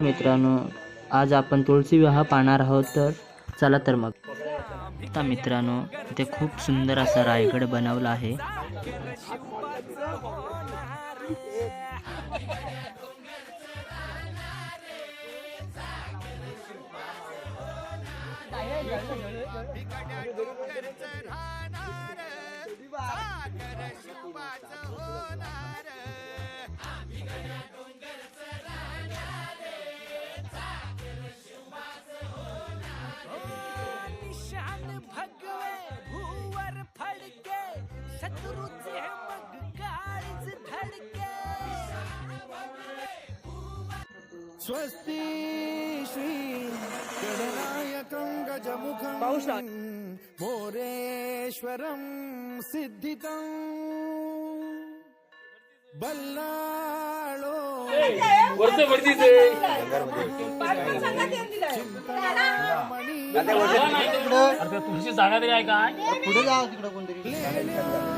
मित्रांनो आज आपण तुळशी विवाह पाहणार आहोत तर चला तर मग. आता मित्रांनो इथे खूप सुंदर असा रायगड बनवला आहे. शत्रूचे मग काळीच धडके. स्वस्ति श्री गणनायकं गजमुखं मोरेश्वरं सिद्धितं. बल्लाळो तुमची जागा तरी आहे काय पुढे जावं तिकडं कोणतरी.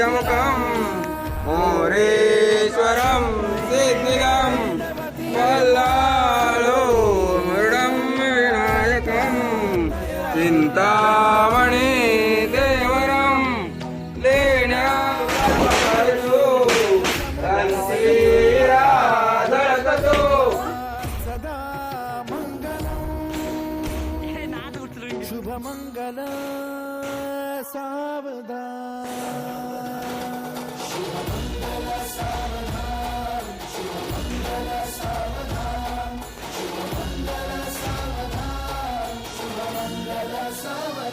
గజముఖం మోరేశ్వరం సిద్ధిగం పల్లాలో మృడం వినాయకం చింతామణి దేవరం లేనా శుభమంగళ సావదా